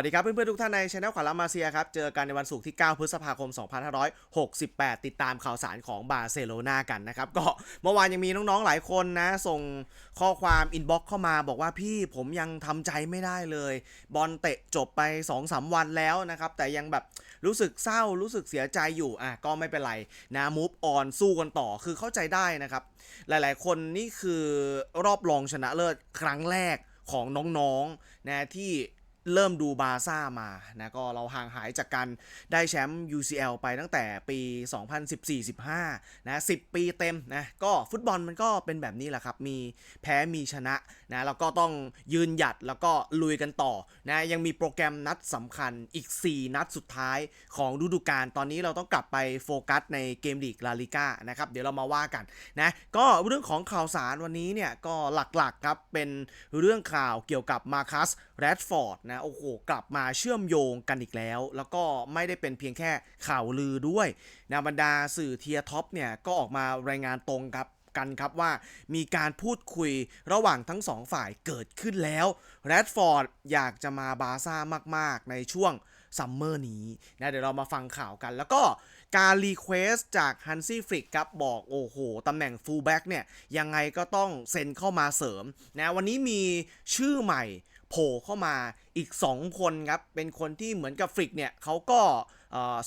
สวัสดีครับเพื่อนๆทุกท่านในช anel ขวัญลามาเซียครับ เจอกันในวันศุกร์ที่ 9 พฤษภาคม 2568 ติดตามข่าวสารของบาร์เซโลนากันนะครับ ก็เมื่อวานยังมีน้องๆหลายคนนะ ส่งข้อความอินบ็อกซ์เข้ามาบอกว่าพี่ผมยังทำใจไม่ได้เลย บอลเตะจบไป 2-3 วันแล้วนะครับ แต่ยังแบบรู้สึกเศร้ารู้สึกเสียใจอยู่อะก็ไม่เป็นไรนะมูฟออนสู้กันต่อคือเข้าใจได้นะครับ หลายๆ คนนี่คือรอบรองชนะเลิศครั้งแรกของน้องๆนะที่ เริ่มดูบาซ่ามานะก็เราห่างหายจากการได้แชมป์ UCL ไปตั้งแต่ปี 2014-15 นะ 10 ปีเต็มนะก็ฟุตบอลมันก็เป็นแบบนี้แหละครับ มีแพ้มีชนะนะแล้วก็ต้องยืนหยัดแล้วก็ลุยกันต่อนะยังมีโปรแกรมนัดสำคัญอีก 4 นัดสุดท้ายของฤดูกาลตอนนี้เราต้องกลับไปโฟกัสในเกมลีกลาลิก้านะครับ เดี๋ยวเรามาว่ากันนะก็เรื่องของข่าวสารวันนี้เนี่ยก็หลักๆครับเป็นเรื่องข่าวเกี่ยวกับมาคัส แรดฟอร์ดนะโอ้โหกลับมาเชื่อมโยงกันอีกแล้ว แล้วก็ไม่ได้เป็นเพียงแค่ข่าวลือด้วยนะบรรดาสื่อเทียท็อปเนี่ยก็ออกมารายงานตรงครับกันครับว่ามีการพูดคุยระหว่างทั้งสองฝ่ายเกิดขึ้นแล้วแรดฟอร์ดอยากจะมาบาร์ซ่ามาก ๆ ในช่วงซัมเมอร์นี้นะเดี๋ยวเรามาฟังข่าวกัน แล้วก็การรีเควสจากฮันซี่ฟริกครับบอกโอ้โหตำแหน่งฟูลแบ็กเนี่ยยังไงก็ต้องเซ็นเข้ามาเสริมนะวันนี้มีชื่อใหม่ โผล่เข้ามาอีก 2 คนครับ เป็นคนที่เหมือนกับฟริกเนี่ยเขาก็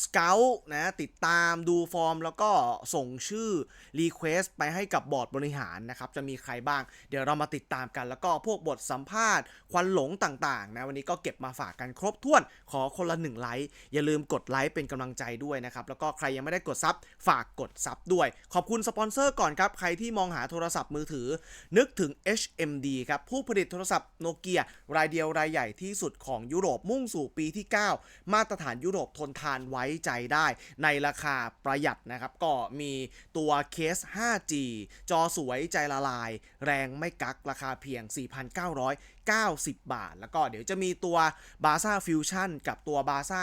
สเกลนะติดตามดูฟอร์ม แล้วก็ส่งชื่อรีเควสไปให้กับบอร์ดบริหารนะครับ จะมีใครบ้าง เดี๋ยวเรามาติดตามกัน แล้วก็พวกบทสัมภาษณ์ ควันหลงต่างๆนะวันนี้ก็เก็บมาฝากกันครบถ้วนขอคนละหนึ่งไลค์ อย่าลืมกดไลค์เป็นกำลังใจด้วยนะครับ แล้วก็ใครยังไม่ได้กดซับฝากกดซับด้วย ขอบคุณสปอนเซอร์ก่อนครับ ใครที่มองหาโทรศัพท์มือถือ นึกถึง HMD ครับผู้ผลิตโทรศัพท์โนเกียรายเดียวรายใหญ่ที่สุดของยุโรปมุ่งสู่ปีที่ 9 มาตรฐานยุโรปทนทานไว้ใจได้ในราคาประหยัดนะครับ ก็มีตัวเคส 5G จอสวยใจละลาย แรงไม่กักราคาเพียง 4,990 บาท แล้วก็เดี๋ยวจะมีตัว b a r c a Fusion กับตัว b a r c a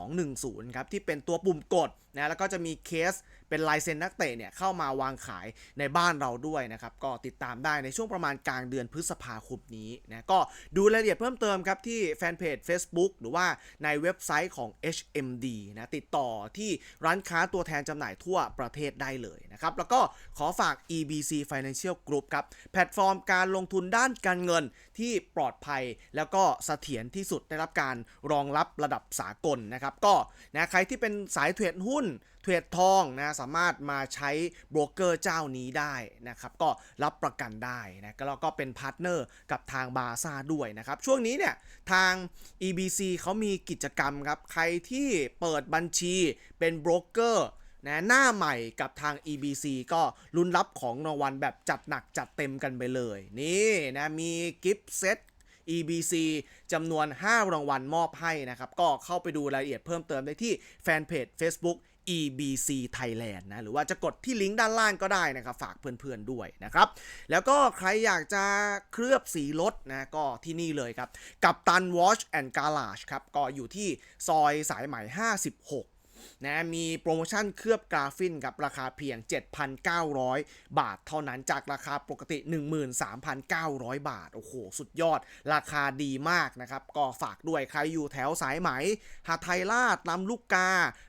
3210 ครับ ที่เป็นตัวปุ่มกดนะแล้วก็จะมีเคส เป็นลายเซ็นนักเตะเนี่ยเข้ามาวางขายในบ้านเราด้วยนะครับ ก็ติดตามได้ในช่วงประมาณกลางเดือนพฤษภาคมนี้นะก็ดูรายละเอียดเพิ่มเติมครับที่แฟนเพจ Facebook หรือว่าในเว็บไซต์ของ HMD นะติดต่อที่ร้านค้าตัวแทนจำหน่ายทั่วประเทศได้เลยนะครับ แล้วก็ขอฝาก EBC Financial Group ครับ แพลตฟอร์มการลงทุนด้านการเงินที่ปลอดภัยแล้วก็เสถียรที่สุดได้รับการรองรับระดับสากลนะครับ ก็นะใครที่เป็นสายเทรดหุ้น เทรดทองนะสามารถมาใช้โบรกเกอร์เจ้านี้ได้นะครับก็รับประกันได้นะแล้วก็เป็นพาร์ทเนอร์กับทางบาซ่าด้วยนะครับช่วงนี้เนี่ยทาง EBC เขามีกิจกรรมครับใครที่เปิดบัญชีเป็นโบรกเกอร์นะหน้าใหม่กับทาง EBC ก็ลุ้นรับของรางวัลแบบจัดหนักจัดเต็มกันไปเลย นี่นะมีกิฟต์เซต EBC จำนวน 5 รางวัลมอบให้นะครับ ก็เข้าไปดูรายละเอียดเพิ่มเติมได้ที่แฟนเพจ Facebook EBC Thailand นะ หรือว่าจะกดที่ลิงก์ด้านล่างก็ได้นะครับ ฝากเพื่อนๆด้วยนะครับ แล้วก็ใครอยากจะเคลือบสีรถนะ ก็ที่นี่เลยครับ กับตัน Wash and Garage ครับ ก็อยู่ที่ซอยสายไหม56 นะมีโปรโมชั่นเคลือบกราฟินกับราคาเพียง 7,900 บาทเท่านั้นจากราคาปกติ 13,900 บาท โอ้โห สุดยอด ราคาดีมากนะครับ ก็ฝากด้วยใครอยู่แถวสายไหม หาไทยราชลำลูกกา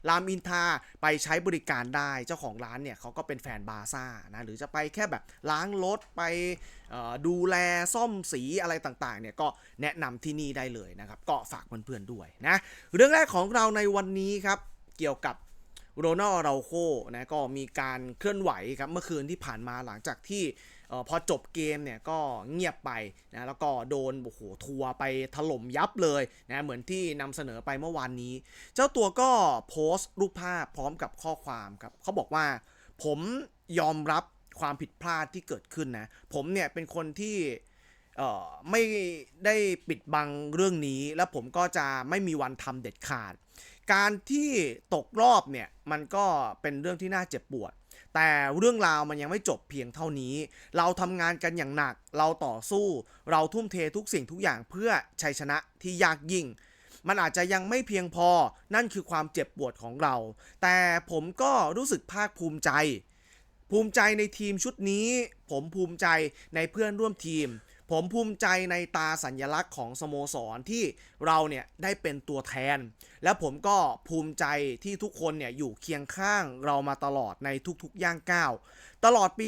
รามอินทา ไปใช้บริการได้เจ้าของร้านเนี่ยเขาก็เป็นแฟนบาซ่านะหรือจะไปแค่แบบล้างรถไปดูแลซ่อมสีอะไรต่างๆเนี่ยก็แนะนำที่นี่ได้เลยนะครับ ก็ฝากเพื่อนๆด้วยนะ เรื่องแรกของเราในวันนี้ครับ เกี่ยวกับโรนัลเราโคนะก็มีการเคลื่อนไหวครับเมื่อคืนที่ผ่านมาหลังจากที่ออพอจบเกมเนี่ยก็เงียบไปนะแล้วก็โดนโอ้โหทัวร์ไปถล่มยับเลยนะเหมือนที่นำเสนอไปเมื่อวานนี้ เจ้าตัวก็โพสต์รูปภาพพร้อมกับข้อความครับเขาบอกว่า ผมยอมรับความผิดพลาดที่เกิดขึ้นนะ ผมเนี่ยเป็นคนที่ไม่ได้ปิดบังเรื่องนี้ และผมก็จะไม่มีวันทำเด็ดขาด การที่ตกรอบเนี่ยมันก็เป็นเรื่องที่น่าเจ็บปวด แต่เรื่องราวมันยังไม่จบเพียงเท่านี้ เราทำงานกันอย่างหนัก เราต่อสู้ เราทุ่มเททุกสิ่งทุกอย่างเพื่อชัยชนะที่ยากยิ่ง มันอาจจะยังไม่เพียงพอ นั่นคือความเจ็บปวดของเรา แต่ผมก็รู้สึกภาคภูมิใจ ภูมิใจในทีมชุดนี้ ผมภูมิใจในเพื่อนร่วมทีม ผมภูมิใจในตาสัญลักษณ์ของสโมสรที่เราเนี่ยได้เป็นตัวแทน และผมก็ภูมิใจที่ทุกคนเนี่ยอยู่เคียงข้างเรามาตลอดในทุกๆย่างก้าวตลอดปี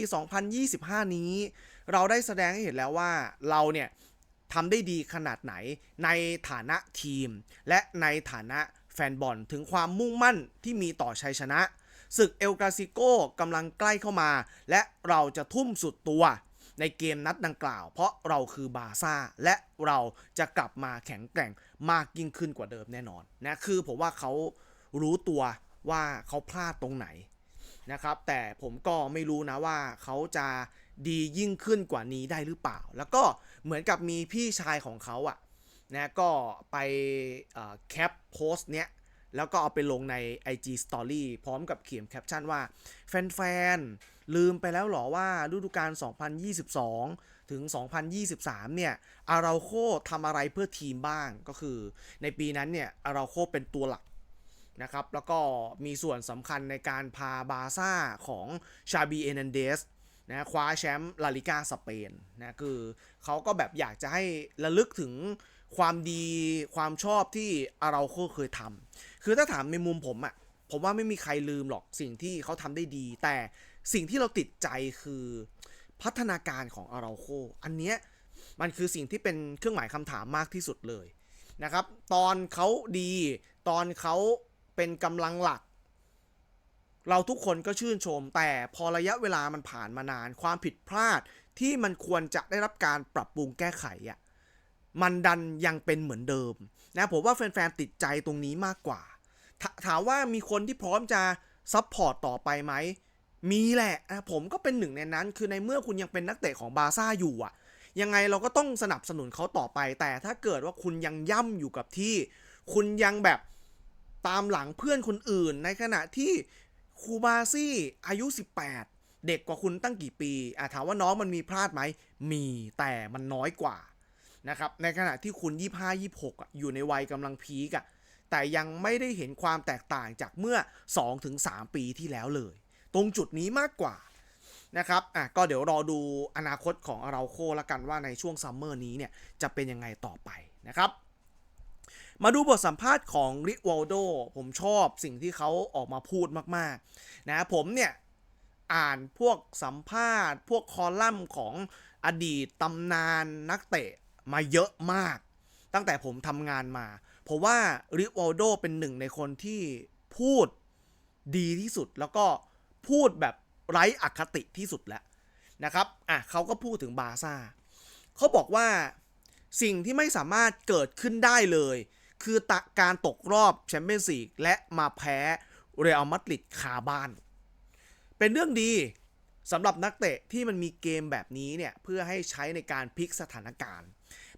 2025 นี้ เราได้แสดงให้เห็นแล้วว่าเราเนี่ยทำได้ดีขนาดไหนในฐานะทีม และในฐานะแฟนบอลถึงความมุ่งมั่นที่มีต่อชัยชนะศึกเอลกาซิโก้กำลังใกล้เข้ามา และเราจะทุ่มสุดตัว ในเกมนัดดังกล่าว เพราะเราคือบาซ่า และเราจะกลับมาแข็งแกร่งมากยิ่งขึ้นกว่าเดิมแน่นอนนะคือผมว่าเขารู้ตัวว่าเขาพลาดตรงไหนนะครับ แต่ผมก็ไม่รู้นะว่าเขาจะดียิ่งขึ้นกว่านี้ได้หรือเปล่า แล้วก็เหมือนกับมีพี่ชายของเขาอะนะก็ไปแคปโพสต์เนี้ยแล้วก็เอาไปลงใน IG Story พร้อมกับเขียนแคปชั่นว่า แฟนๆ ลืมไปแล้วหรอว่าฤดูกาล 2022 ถึง 2023 เนี่ย อาราโคทำอะไรเพื่อทีมบ้าง ก็คือ ในปีนั้นเนี่ย อาราโคเป็นตัวหลักนะครับ แล้วก็มีส่วนสำคัญในการพาบาซ่าของชาบีเอนันเดสนะคว้าแชมป์ลาลิกาสเปนนะคือเขาก็แบบอยากจะให้ระลึกถึงความดีความชอบที่อาราโคเคยทำคือถ้าถามในมุมผมอะผมว่าไม่มีใครลืมหรอกสิ่งที่เขาทำได้ดี แต่ สิ่งที่เราติดใจคือพัฒนาการของอาราโค อันเนี้ยมันคือสิ่งที่เป็นเครื่องหมายคำถามมากที่สุดเลยนะครับ ตอนเขาดีตอนเขาเป็นกำลังหลัก เราทุกคนก็ชื่นชม แต่พอระยะเวลามันผ่านมานาน ความผิดพลาดที่มันควรจะได้รับการปรับปรุงแก้ไขอะมันดันยังเป็นเหมือนเดิมนะผมว่าแฟนๆติดใจตรงนี้มากกว่าถถามว่ามีคนที่พร้อมจะซัพพอร์ตต่อไปไหม มีแหละผมก็เป็นหนึ่งในนั้น คือในเมื่อคุณยังเป็นนักเตะของบาร์ซ่าอยู่อะ ยังไงเราก็ต้องสนับสนุนเขาต่อไป แต่ถ้าเกิดว่าคุณยังย่ำอยู่กับที่ คุณยังแบบตามหลังเพื่อนคนอื่น ในขณะที่คูบาซี่อายุ 18 เด็กกว่าคุณตั้งกี่ปีอะถามว่าน้องมันมีพลาดไหม มีแต่มันน้อยกว่านะครับในขณะที่คุณ 25 26อะอยู่ในวัยกำลังพีกอะแต่ยังไม่ได้เห็นความแตกต่างจากเมื่อ 2-3 ปีที่แล้วเลย ตรงจุดนี้มากกว่านะครับ อะ ก็เดี๋ยวรอดูอนาคตของอาราโคละกันว่าในช่วงซัมเมอร์นี้เนี่ยจะเป็นยังไงต่อไปนะครับ มาดูบทสัมภาษณ์ของริวอลโด ผมชอบสิ่งที่เขาออกมาพูดมากๆ นะ ผมเนี่ย อ่านพวกสัมภาษณ์ พวกคอลัมน์ของอดีตตำนานนักเตะมาเยอะมาก ตั้งแต่ผมทำงานมา ผมว่าริวอลโดเป็นหนึ่งในคนที่พูดดีที่สุดแล้วก็ พูดแบบไร้อคติที่สุดแล้วนะครับ อะเขาก็พูดถึงบาซ่าเขาบอกว่าสิ่งที่ไม่สามารถเกิดขึ้นได้เลย คือตการตกรอบแชมเปี้ยนส์ลีกและมาแพ้เรอัลมาดริดคาบ้าน เป็นเรื่องดีสำหรับนักเตะที่มันมีเกมแบบนี้เนี่ย เพื่อให้ใช้ในการพลิกสถานการณ์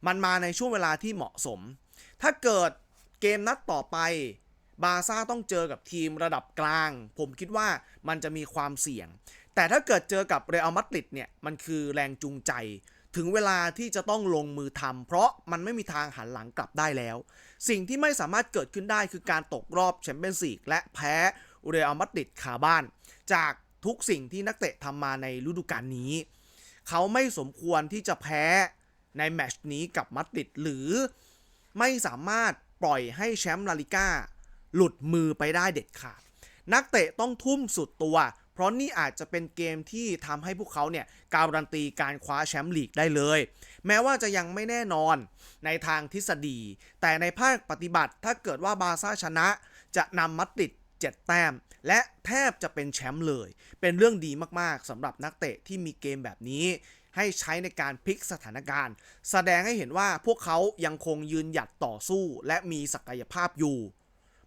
มันมาในช่วงเวลาที่เหมาะสม ถ้าเกิดเกมนัดต่อไป บาซ่าต้องเจอกับทีมระดับกลาง ผมคิดว่ามันจะมีความเสี่ยง แต่ถ้าเกิดเจอกับเรอัลมาดริดเนี่ยมันคือแรงจูงใจ ถึงเวลาที่จะต้องลงมือทำเพราะมันไม่มีทางหันหลังกลับได้แล้ว สิ่งที่ไม่สามารถเกิดขึ้นได้คือการตกรอบแชมเปี้ยนส์ลีกและแพ้เรอัลมาดริดคาบ้าน จากทุกสิ่งที่นักเตะทำมาในฤดูกาลนี้ เขาไม่สมควรที่จะแพ้ในแมตช์นี้กับมาดริดหรือไม่สามารถปล่อยให้แชมป์ลาลิก้า หลุดมือไปได้เด็ดขาด นักเตะต้องทุ่มสุดตัว เพราะนี่อาจจะเป็นเกมที่ทำให้พวกเขาเนี่ยการันตีการคว้าแชมป์ลีกได้เลย แม้ว่าจะยังไม่แน่นอนในทางทฤษฎี แต่ในภาคปฏิบัติถ้าเกิดว่าบาซ่าชนะจะนำมัดติด7 แต้ม และแทบจะเป็นแชมป์เลย เป็นเรื่องดีมากๆสำหรับนักเตะที่มีเกมแบบนี้ ให้ใช้ในการพลิกสถานการณ์ แสดงให้เห็นว่าพวกเขายังคงยืนหยัดต่อสู้ และมีศักยภาพอยู่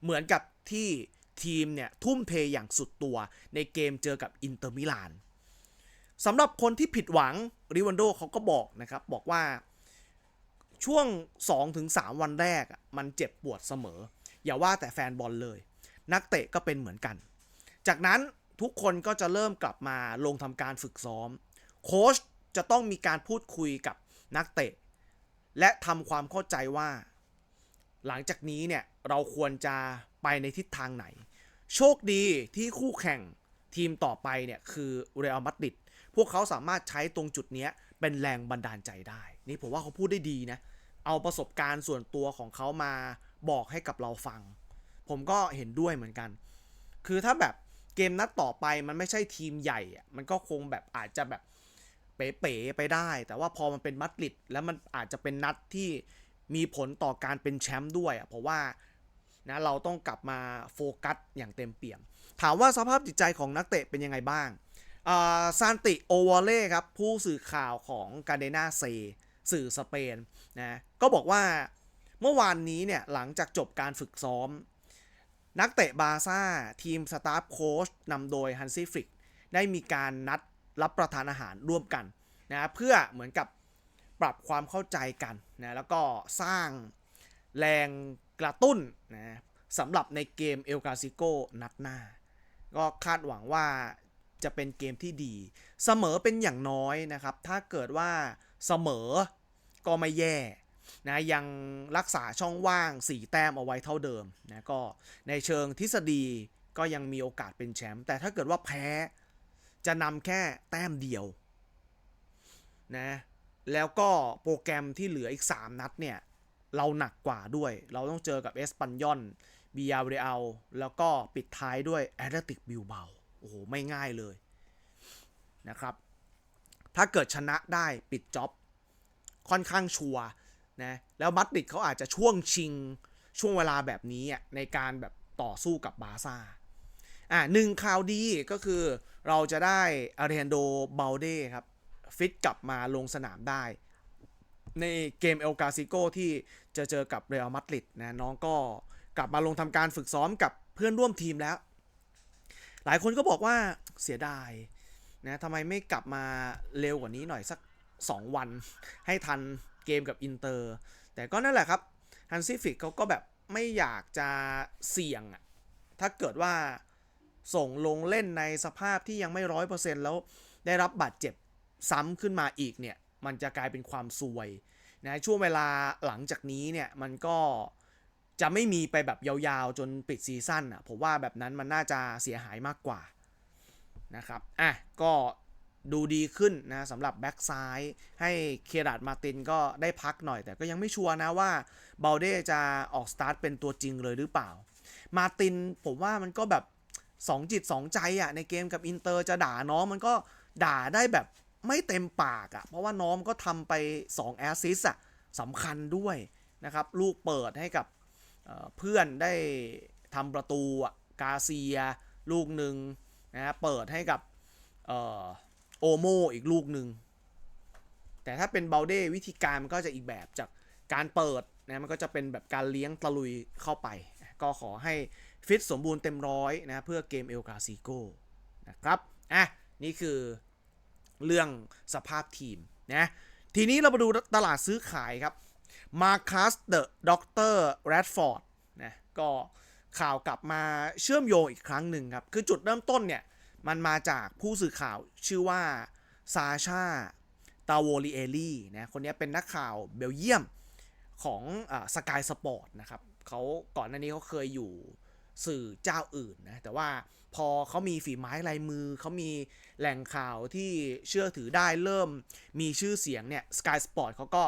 เหมือนกับที่ทีมเนี่ยทุ่มเทอย่างสุดตัวในเกมเจอกับอินเตอร์มิลานสำหรับคนที่ผิดหวังริวันโดเขาก็บอกนะครับ บอกว่าช่วง 2-3 วันแรกมันเจ็บปวดเสมอ อย่าว่าแต่แฟนบอลเลย นักเตะก็เป็นเหมือนกัน จากนั้นทุกคนก็จะเริ่มกลับมาลงทำการฝึกซ้อม โค้ชจะต้องมีการพูดคุยกับนักเตะ และทำความเข้าใจว่า หลังจากนี้เนี่ยเราควรจะไปในทิศทางไหน โชคดีที่คู่แข่งทีมต่อไปเนี่ยคือเรอัลมาดริดพวกเขาสามารถใช้ตรงจุดนี้เป็นแรงบันดาลใจได้ นี่ผมว่าเขาพูดได้ดีนะ เอาประสบการณ์ส่วนตัวของเขามาบอกให้กับเราฟัง ผมก็เห็นด้วยเหมือนกัน คือถ้าแบบเกมนัดต่อไปมันไม่ใช่ทีมใหญ่อะมันก็คงแบบอาจจะแบบเป๋ๆไปได้ แต่ว่าพอมันเป็นมัดริดแล้วมันอาจจะเป็นนัดที่ มีผลต่อการเป็นแชมป์ด้วยอะเพราะว่านะเราต้องกลับมาโฟกัสอย่างเต็มเปี่ยม ถามว่าสภาพจิตใจของนักเตะเป็นยังไงบ้างอ่าซานติโอวอลเล่ครับผู้สื่อข่าวของกาเดนาเซสื่อสเปนนะก็บอกว่าเมื่อวานนี้เนี่ยหลังจากจบการฝึกซ้อม นักเตะบาร์ซ่า ทีมสตาฟโค้ชนำโดยฮันซี่ฟริก ได้มีการนัดรับประทานอาหารร่วมกันนะเพื่อเหมือนกับ ปรับความเข้าใจกันนะแล้วก็สร้างแรงกระตุ้นนะสำหรับในเกมเอลกาซิโกนัดหน้า ก็คาดหวังว่าจะเป็นเกมที่ดี เสมอเป็นอย่างน้อยนะครับ ถ้าเกิดว่าเสมอก็ไม่แย่นะยังรักษาช่องว่าง 4 แต้มเอาไว้เท่าเดิมนะก็ในเชิงทฤษฎีก็ยังมีโอกาสเป็นแชมป์แต่ถ้าเกิดว่าแพ้จะนำแค่แต้มเดียวนะ แล้วก็โปรแกรมที่เหลืออีก 3 นัดเนี่ย เราหนักกว่าด้วย เราต้องเจอกับเอสปันยอนบียาเรอัลแล้วก็ปิดท้ายด้วยแอตเลติกบิลเบาโอ้โห ไม่ง่ายเลยนะครับ ถ้าเกิดชนะได้ปิดจ็อบ ค่อนข้างชัวนะแล้วมัดริดเขาอาจจะช่วงชิงช่วงเวลาแบบนี้ในการแบบต่อสู้กับบาซ่าอะหนึ่งข่าวดีก็คือเราจะได้อาริฮันโดเบลเด้ครับ ฟิตกลับมาลงสนามได้ ในเกมเอลกาซิโกที่จะเจอกับเรอัลมาดริดนะน้องก็กลับมาลงทำการฝึกซ้อมกับเพื่อนร่วมทีมแล้ว หลายคนก็บอกว่าเสียดายนะทำไมไม่กลับมาเร็วกว่านี้หน่อยสัก 2 วัน ให้ทันเกมกับอินเตอร์ แต่ก็นั่นแหละครับฮันซี่ฟิกเขาก็แบบไม่อยากจะเสี่ยงอะถ้าเกิดว่าส่งลงเล่นในสภาพที่ยังไม่ร้อยเปอร์เซ็นต์แล้วได้รับบาดเจ็บ ซ้ำขึ้นมาอีกเนี่ยมันจะกลายเป็นความซวยนะช่วงเวลาหลังจากนี้เนี่ยมันก็จะไม่มีไปแบบยาวๆจนปิดซีซั่นอะผมว่าแบบนั้นมันน่าจะเสียหายมากกว่านะครับอะก็ดูดีขึ้นนะสำหรับแบ็กซ้ายให้เคราดมาตินก็ได้พักหน่อย แต่ก็ยังไม่ชัวร์นะว่าเบลเดจะออกสตาร์ทเป็นตัวจริงเลยหรือเปล่า มาตินผมว่ามันก็แบบสองจิตสองใจอะ่ะในเกมกับอินเตอร์จะด่าน้องมันก็ด่าได้แบบ ไม่เต็มปากอะ่ะ เพราะว่าน้องก็ทำไป 2 แอสซิสอะสำคัญด้วยนะครับ ลูกเปิดให้กับเเพื่อนได้ทำประตูอะกาเซีย ลูกหนึ่งนะเปิดให้กับโอโมอีกลูกหนึ่งแต่ถ้าเป็นเบลเด้วิธีการมันก็จะอีกแบบจากการเปิดนะมันก็จะเป็นแบบการเลี้ยงตะลุยเข้าไป ก็ขอให้ฟิตสมบูรณ์เต็มร้อยนะเพื่อเกมเอลกาซิโกนะครับอะนี่คือ เรื่องสภาพทีมนะทีนี้เรามาดูตลาดซื้อขายครับมาคัสเดอะด็อกเตอร์แรดฟอร์ดนะก็ข่าวกลับมาเชื่อมโยงอีกครั้งหนึ่งครับ คือจุดเริ่มต้นเนี่ย มันมาจากผู้สื่อข่าวชื่อว่าซาชาตาโวลิเอลี่นะคนนี้เป็นนักข่าวเบลเยียมของสกายสปอร์ตนะครับเขาก่อนหน้านี้เขาเคยอยู่ สื่อเจ้าอื่นนะแต่ว่าพอเขามีฝีไม้ลายมือ เขามีแหล่งข่าวที่เชื่อถือได้เริ่มมีชื่อเสียงเนี่ยสกายสปอร์ตเขาก็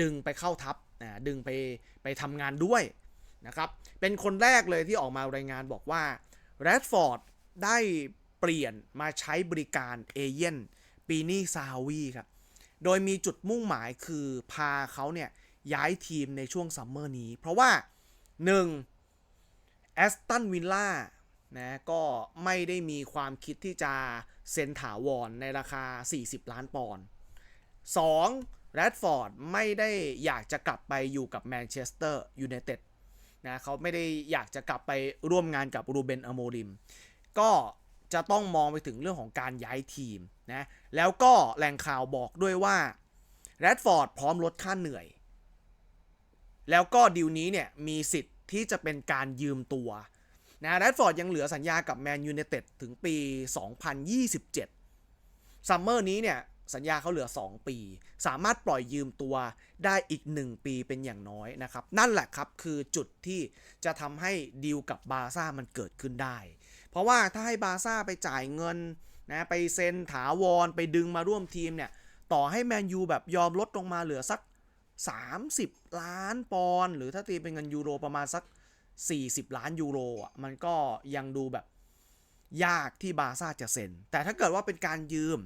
ดึงไปเข้าทัพนะดึงไปไปทำงานด้วยนะครับ เป็นคนแรกเลยที่ออกมารายงานบอกว่าแรดฟอร์ดได้เปลี่ยนมาใช้บริการเอเย่นปีนี่ซาวีครับ โดยมีจุดมุ่งหมายคือพาเขาเนี่ยย้ายทีมในช่วงซัมเมอร์นี้ เพราะว่า 1. แอสตันวิลล่านะก็ไม่ได้มีความคิดที่จะเซ็นถาวรในราคา 40 ล้านปอนด์ 2. แรดฟอร์ดไม่ได้อยากจะกลับไปอยู่กับแมนเชสเตอร์ยูไนเต็ดนะเขาไม่ได้อยากจะกลับไปร่วมงานกับรูเบนอโมริม ก็จะต้องมองไปถึงเรื่องของการย้ายทีมนะ แล้วก็แหล่งข่าวบอกด้วยว่าแรดฟอร์ดพร้อมลดค่าเหนื่อย แล้วก็ดีลนี้เนี่ยมีสิทธิ์ ที่จะเป็นการยืมตัวนะแรดฟอร์ดยังเหลือสัญญากับแมนยู i นเต็ดถึงปี 2027 ซัมเมอร์นี้เนี่ยสัญญาเขาเหลือ 2 ปี สามารถปล่อยยืมตัวได้อีก 1 ปีเป็นอย่างน้อยนะครับ นั่นแหละครับคือจุดที่จะทำให้ดีลกับบาซ่ามันเกิดขึ้นได้ เพราะว่าถ้าให้บาซ่าไปจ่ายเงินนะไปเซ็นถาวรไปดึงมาร่วมทีมเนี่ย ต่อให้แมนยูแบบยอมลดลงมาเหลือสัก 30 ล้านปอนด์หรือถ้าตีเป็นเงินยูโรประมาณสัก 40 ล้านยูโรอะมันก็ยังดูแบบยากที่บาร์ซ่าจะเซ็น แต่ถ้าเกิดว่าเป็นการยืม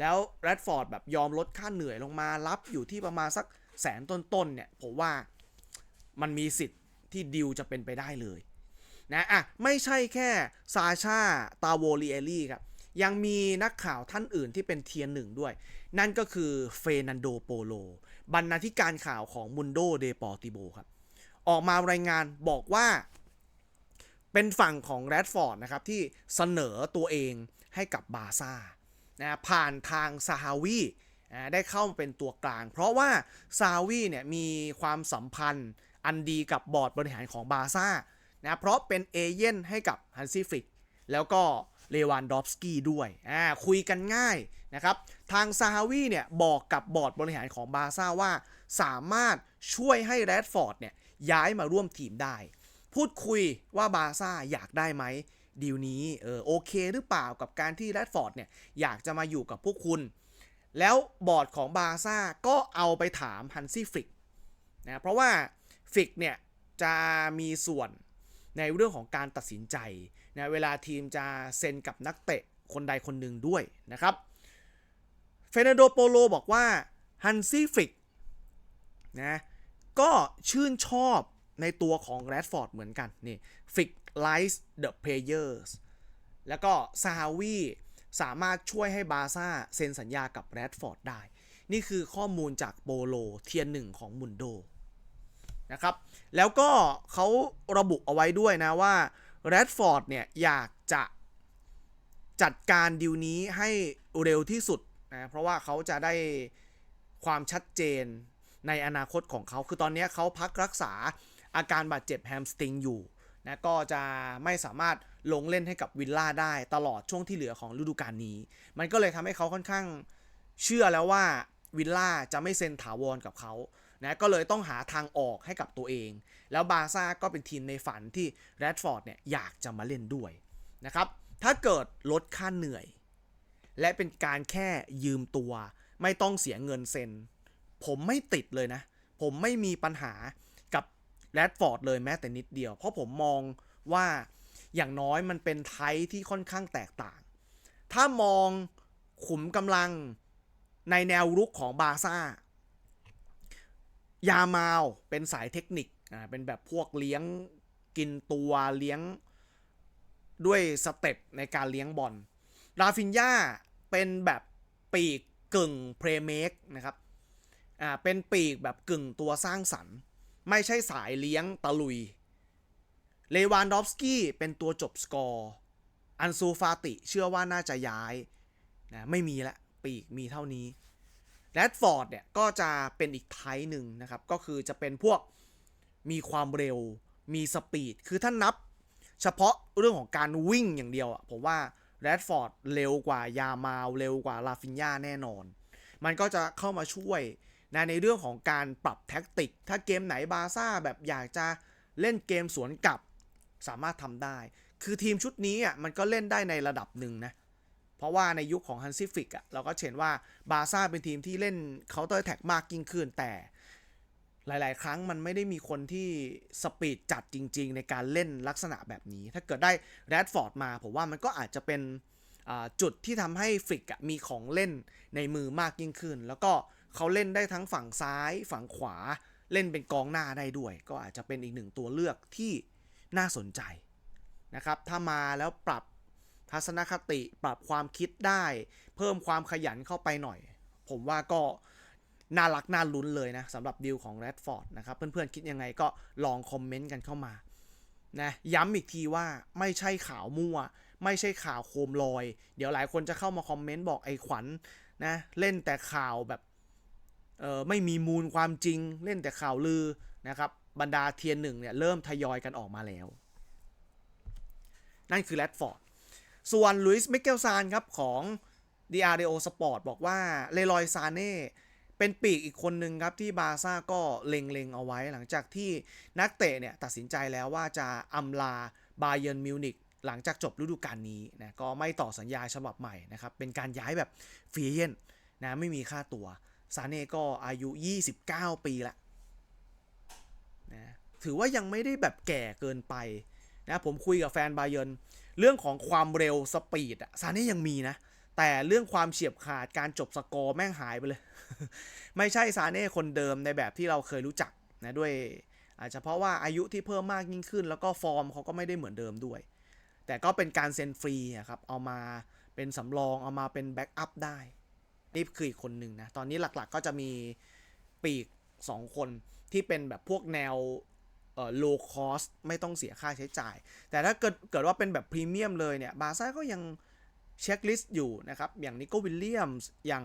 แล้วแรดฟอร์ดแบบยอมลดค่าเหนื่อยลงมารับอยู่ที่ประมาณสักแสนต้นๆเนี่ย ผมว่ามันมีสิทธิ์ที่ดิวจะเป็นไปได้เลย นะอะไม่ใช่แค่ซาชาตาโวลีเอลี่ครับ ยังมีนักข่าวท่านอื่นที่เป็นเทียนหนึ่งด้วย นั่นก็คือเฟนันโดโปโล บรรณาธิการข่าวของมุนโดเดปอติโบครับ ออกมารายงานบอกว่าเป็นฝั่งของแรดฟอร์ดนะครับ ที่เสนอตัวเองให้กับบาซ่านะผ่านทางซาฮาวีได้เข้ามาเป็นตัวกลาง เพราะว่าซาฮาวีเนี่ยมีความสัมพันธ์อันดีกับบอร์ดบริหารของบาซ่านะเพราะเป็นเอเย่นให้กับฮันซี่ฟิกแล้วก็ เลวานดอฟสกี้ด้วยอ่าคุยกันง่ายนะครับทางซาฮาวีเนี่ยบอกกับบอร์ดบริหารของบาซ่าว่า สามารถช่วยให้แรดฟอร์ดเนี่ยย้ายมาร่วมทีมได้ พูดคุยว่าบาซ่าอยากได้ไหมดีลนี้เออโอเคหรือเปล่ากับการที่แรดฟอร์ดเนี่ยอยากจะมาอยู่กับพวกคุณ แล้วบอร์ดของบาซ่าก็เอาไปถามฮันซี่ฟิกนะเพราะว่าฟิกเนี่ยจะมีส่วนในเรื่องของการตัดสินใจ นะเวลาทีมจะเซ็นกับนักเตะคนใดคนหนึ่งด้วยนะครับเฟรนโดโปโลบอกว่าฮันซี่ฟริกนะก็ชื่นชอบในตัวของแรดฟอร์ดเหมือนกันนี่ฟิกไลส์เดอะเพลเยอร์สแล้วก็ซาฮาวีสามารถช่วยให้บาซ่าเซ็นสัญญากับแรดฟอร์ดได้ นี่คือข้อมูลจากโปโลเทียนหนึ่งของมุนโดนะครับ แล้วก็เขาระบุเอาไว้ด้วยนะว่า แรดฟอร์ดเนี่ยอยากจะจัดการดิวนี้ให้เร็วที่สุดนะเพราะว่าเขาจะได้ความชัดเจนในอนาคตของเขา คือตอนนี้เขาพักรักษาอาการบาดเจ็บแฮมสตริงอยู่นะก็จะไม่สามารถลงเล่นให้กับวิลล่าได้ตลอดช่วงที่เหลือของฤดูกาลนี้ มันก็เลยทำให้เขาค่อนข้างเชื่อแล้วว่าวิลล่าจะไม่เซ็นถาวรกับเขา นะก็เลยต้องหาทางออกให้กับตัวเอง แล้วบาซ่าก็เป็นทีมในฝันที่แรดฟอร์ดเนี่ยอยากจะมาเล่นด้วยนะครับถ้าเกิดลดค่าเหนื่อย และเป็นการแค่ยืมตัว ไม่ต้องเสียเงินเซ็น ผมไม่ติดเลยนะ ผมไม่มีปัญหากับแรดฟอร์ดเลยแม้แต่นิดเดียว เพราะผมมองว่าอย่างน้อยมันเป็นไทป์ที่ค่อนข้างแตกต่าง ถ้ามองขุมกำลังในแนวรุกของบาซ่า ยามาวเป็นสายเทคนิคอ่าเป็นแบบพวกเลี้ยงกินตัวเลี้ยงด้วยสเต็ปในการเลี้ยงบอลราฟินญาเป็นแบบปีกกึ่งเพลย์เมคนะครับอ่าเป็นปีกแบบกึ่งตัวสร้างสรรค์ไม่ใช่สายเลี้ยงตะลุย เลวานดอฟสกี้เป็นตัวจบสกอร์ อันซูฟาติเชื่อว่าน่าจะย้ายนะไม่มีละปีกมีเท่านี้ แรดฟอร์ดเนี่ยก็จะเป็นอีกไทป์หนึ่งนะครับ ก็คือจะเป็นพวกมีความเร็ว มีสปีด คือถ้านับเฉพาะเรื่องของการวิ่งอย่างเดียวอะผมว่าแรดฟอร์ดเร็วกว่ายามาเร็วกว่าลาฟินยาแน่นอน มันก็จะเข้ามาช่วยนะในเรื่องของการปรับแท็กติก ถ้าเกมไหนบาซ่าแบบอยากจะเล่นเกมสวนกลับสามารถทำได้ คือทีมชุดนี้อะมันก็เล่นได้ในระดับหนึ่งนะเราะว่าในยุคของฮันซิฟิกอะเราก็เห็นว่าบาซ่าเป็นทีมที่เล่นเคาน์เตอร์แท็กมากยิ่งขึ้น แต่หลาย ๆ ครั้งมันไม่ได้มีคนที่สปีดจัดจริง ๆ ในการเล่นลักษณะแบบนี้ ถ้าเกิดได้แรดฟอร์ดมา ผมว่ามันก็อาจจะเป็นจุดที่ทำให้ฟิกมีของเล่นในมือมากยิ่งขึ้น แล้วก็เขาเล่นได้ทั้งฝั่งซ้ายฝั่งขวาเล่นเป็นกองหน้าได้ด้วย ก็อาจจะเป็นอีกหนึ่งตัวเลือกที่น่าสนใจนะครับ ถ้ามาแล้วปรับ ทัศนคติปรับความคิดได้ เพิ่มความขยันเข้าไปหน่อย ผมว่าก็น่ารักน่าลุ้นเลยนะสำหรับดีลของแรดฟอร์ดนะครับเพื่อนๆคิดยังไงก็ลองคอมเมนต์กันเข้ามานะย้ำอีกทีว่าไม่ใช่ข่าวมั่ว ไม่ใช่ข่าวโคมลอย เดี๋ยวหลายคนจะเข้ามาคอมเมนต์บอกไอ้ขวัญนนะเล่นแต่ข่าวแบบเออไม่มีมูลความจริง เล่นแต่ข่าวลือนะครับบรรดาเทียนหนึ่งเนี่ยเริ่มทยอยกันออกมาแล้ว นั่นคือแรดฟอร์ด ส่วนลุยส์มิเกลซานครับของ d r d o Sport บอกว่าเลลอยซาเน่เป็นปีกอีกคนหนึ่งครับที่บาซ่าก็เล็งๆเอาไว้หลังจากที่นักเตะเนี่ยตัดสินใจแล้วว่าจะอำลาบาเยร์นมิวนิกหลังจากจบฤดูกาลนี้นะก็ไม่ต่อสัญญาฉบับใหม่นะครับ เป็นการย้ายแบบฟรีเยนนะไม่มีค่าตัวซาเน่ก็อายุ 29 ปีละนะถือว่ายังไม่ได้แบบแก่เกินไปนะผมคุยกับแฟนบาเยิร์น เรื่องของความเร็วสปีดอะซาเน่ยังมีนะ แต่เรื่องความเฉียบขาดการจบสกอร์แม่งหายไปเลย ไม่ใช่ซาเน่คนเดิมในแบบที่เราเคยรู้จักนะด้วย อาจจะเพราะว่าอายุที่เพิ่มมากยิ่งขึ้น แล้วก็ฟอร์มเขาก็ไม่ได้เหมือนเดิมด้วย แต่ก็เป็นการเซ็นฟรีอะครับเอามาเป็นสำรองเอามาเป็นแบ็กอัพได้นี่คืออีกคนหนึ่งนะ ตอนนี้หลักๆก็จะมีปีก 2 คนที่เป็นแบบพวกแนว เอ่อ low cost ไม่ต้องเสียค่าใช้จ่าย แต่ถ้าเกิดเกิดว่าเป็นแบบพรีเมียมเลยเนี่ย บาซ่าก็ยังเช็คลิสต์อยู่นะครับ อย่างนิโก้วิลเลียมส์อย่าง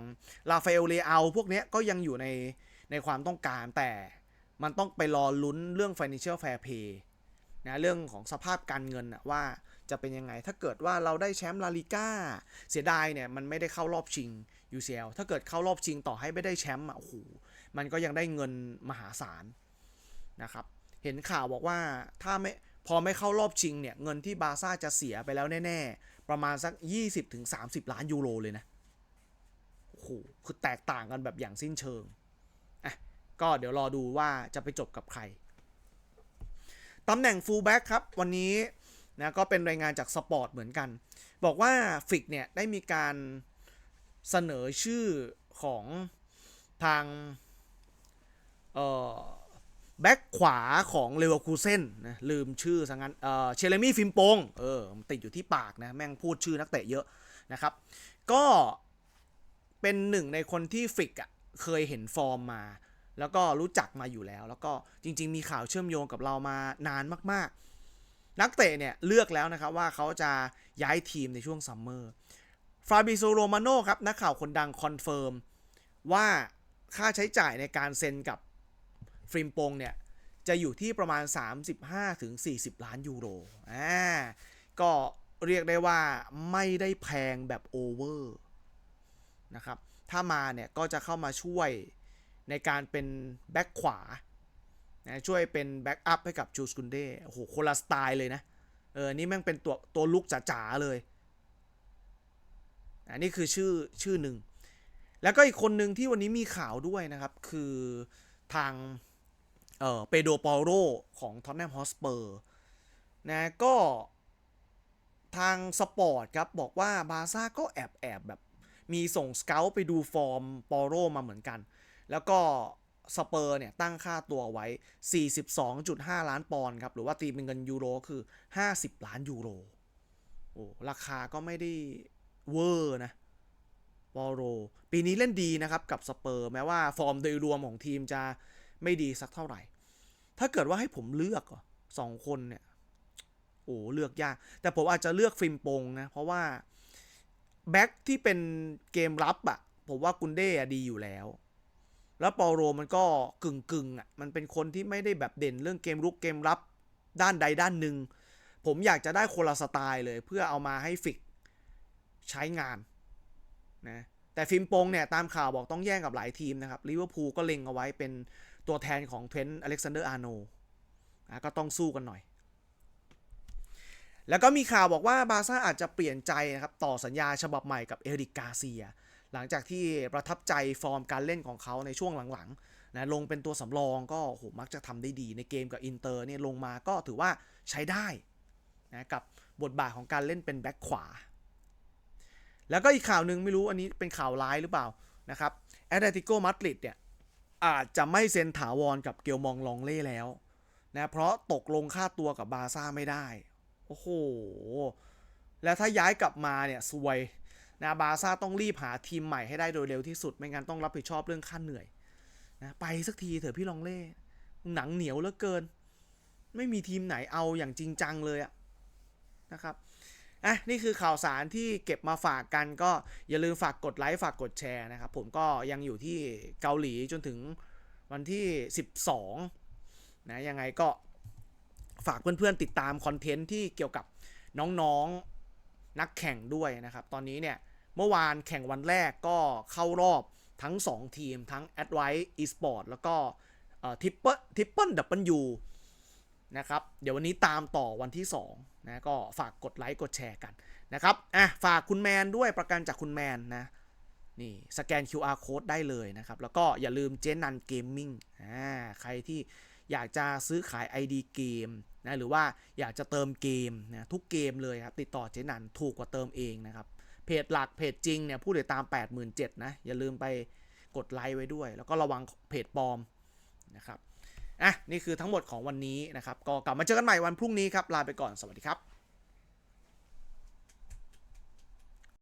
ลาฟาเอลเลอาพวกเนี้ยก็ยังอยู่ในในความต้องการแต่มันต้องไปรอลุ้นเรื่อง financial fair play นะเรื่องของสภาพการเงินนะว่าจะเป็นยังไง ถ้าเกิดว่าเราได้แชมป์ลาลิก้าเสียดายเนี่ย มันไม่ได้เข้ารอบชิง UCL ถ้าเกิดเข้ารอบชิงต่อให้ไม่ได้แชมป์อะโอ้โหมันก็ยังได้เงินมหาศาลนะครับ เห็นข่าวบอกว่าถ้าไม่พอไม่เข้ารอบชิงเนี่ย เงินที่บาร์ซ่าจะเสียไปแล้วแน่ ๆ ประมาณสัก 20-30 ล้านยูโรเลยนะโอ้โหคือแตกต่างกันแบบอย่างสิ้นเชิงอะก็เดี๋ยวรอดูว่าจะไปจบกับใครตำแหน่งฟูลแบ็กครับ วันนี้นะก็เป็นรายงานจากสปอร์ตเหมือนกัน บอกว่าฟิกเนี่ย ได้มีการเสนอชื่อของทาง เอ่อ แบ็กขวาของเลวอคูเซนนะลืมชื่อสังงั้นเออเชเลมี่ฟิมปงเออติดอยู่ที่ปากนะ แม่งพูดชื่อนักเตะเยอะนะครับ ก็เป็นหนึ่งในคนที่ฟิกอะ่ะเคยเห็นฟอร์มมา แล้วก็รู้จักมาอยู่แล้ว แล้วก็จริง ๆ มีข่าวเชื่อมโยงกับเรามานานมาก ๆ นักเตะเนี่ยเลือกแล้วนะครับว่าเขาจะย้ายทีมในช่วงซัมเมอร์ฟาบิโซโรมาโนครับนักข่าวคนดังคอนเฟิร์มว่าค่าใช้จ่ายในการเซ็นกับ ฟริมปงเนี่ย จะอยู่ที่ประมาณ 35-40 ล้านยูโรอ่าก็เรียกได้ว่าไม่ได้แพงแบบโอเวอร์นะครับ ถ้ามาเนี่ยก็จะเข้ามาช่วยในการเป็นแบ็คขวานะช่วยเป็นแบ็กอัพให้กับจูสกุนเดโอ้โหคนละสไตล์เลยนะ เออ นี่แม่งเป็นตัวตัวลุกจ๋าๆเลย อันนี้คือชื่อชื่อหนึ่ง แล้วก็อีกคนหนึ่งที่วันนี้มีข่าวด้วยนะครับ คือทาง เอ่อเปโดปอโรของท็อตแนมฮอสเปอร์นะก็ทางสปอร์ตครับ บอกว่าบาซ่าก็แอบแอบแบบ มีส่งสเกลไปดูฟอร์มปอโรมาเหมือนกัน แล้วก็สเปอร์เนี่ย ตั้งค่าตัวไว้ 42.5 ล้านปอนด์ครับ หรือว่าตีเป็นเงินยูโรคือ 50 ล้านยูโรโอ้ราคาก็ไม่ได้เวอร์นะปอโร ปีนี้เล่นดีนะครับกับสเปอร์ แม้ว่าฟอร์มโดยรวมของทีมจะ ไม่ดีสักเท่าไหร่ ถ้าเกิดว่าให้ผมเลือกสองคนเนี่ยโอ้เลือกยาก แต่ผมอาจจะเลือกฟิมปงนะ เพราะว่าแบ็คที่เป็นเกมรับอะผมว่ากุนเด้ดีอยู่แล้ว แล้วปอโรมันก็กึ่งกึ่งอะมันเป็นคนที่ไม่ได้แบบเด่นเรื่องเกมรุกเกมรับด้านใดด้านหนึ่ง ผมอยากจะได้คนละสไตล์เลย เพื่อเอามาให้ฟิกใช้งานนะแต่ฟิมปงเนี่ยตามข่าวบอกต้องแย่งกับหลายทีมนะครับลิเวอร์พูลก็เล็งเอาไว้เป็น ตัวแทนของเทรนต์อเล็กซานเดอร์อาร์โนก็ต้องสู้กันหน่อย แล้วก็มีข่าวบอกว่าบาซ่าอาจจะเปลี่ยนใจนะครับต่อสัญญาฉบับใหม่กับเอริกกาเซีย หลังจากที่ประทับใจฟอร์มการเล่นของเขาในช่วงหลังๆนะลงเป็นตัวสำรองก็โหมักจะทำได้ดีในเกมกับอินเตอร์เนี่ยลงมาก็ถือว่าใช้ได้นะกับบทบาทของการเล่นเป็นแบ็คขวา แล้วก็อีกข่าวหนึ่งไม่รู้อันนี้เป็นข่าวร้ายหรือเปล่านะครับแอตเลติโกมาดริดเนี่ย อาจจะไม่เซ็นถาวรกับเกียวมองลองเล่แล้วนะเพราะตกลงค่าตัวกับบาซ่าไม่ได้ โอ้โห แล้วถ้าย้ายกลับมาเนี่ยซวยนะบาซ่าต้องรีบหาทีมใหม่ให้ได้โดยเร็วที่สุด ไม่งั้นต้องรับผิดชอบเรื่องค่าเหนื่อยนะไปสักทีเถอะพี่ลองเล่ หนังเหนียวเหลือเกิน ไม่มีทีมไหนเอาอย่างจริงจังเลยอะนะครับ อะนี่คือข่าวสารที่เก็บมาฝากกันก็อย่าลืมฝากกดไลค์ฝากกดแชร์นะครับ ผมก็ยังอยู่ที่เกาหลีจนถึงวันที่ 12 นะยังไงก็ฝากเพื่อนๆติดตามคอนเทนต์ที่เกี่ยวกับน้องๆนักแข่งด้วยนะครับ ตอนนี้เนี่ยเมื่อวานแข่งวันแรกก็เข้ารอบทั้ง 2 ทีมทั้ง a d v i c e Esport แล้วก็ทิปเปิลทิปเปิลดับเบิลยู นะครับ เดี๋ยววันนี้ตามต่อวันที่2นะก็ฝากกดไลค์กดแชร์กันนะครับอะฝากคุณแมนด้วยประกันจากคุณแมนนะนี่สแกน QR code ได้เลยนะครับ แล้วก็อย่าลืมเจนันเกมมิ่งอ่าใครที่อยากจะซื้อขาย ID เกมนะหรือว่าอยากจะเติมเกมนะทุกเกมเลยครับ ติดต่อเจนันถูกกว่าเติมเองนะครับ เพจหลักเพจจริงเนี่ยผู้ติดตาม 87,000นะ อย่าลืมไปกดไลค์ไว้ด้วย แล้วก็ระวังเพจปลอมนะครับ อะนี่คือทั้งหมดของวันนี้นะครับ ก็กลับมาเจอกันใหม่วันพรุ่งนี้ครับ ลาไปก่อน สวัสดีครับ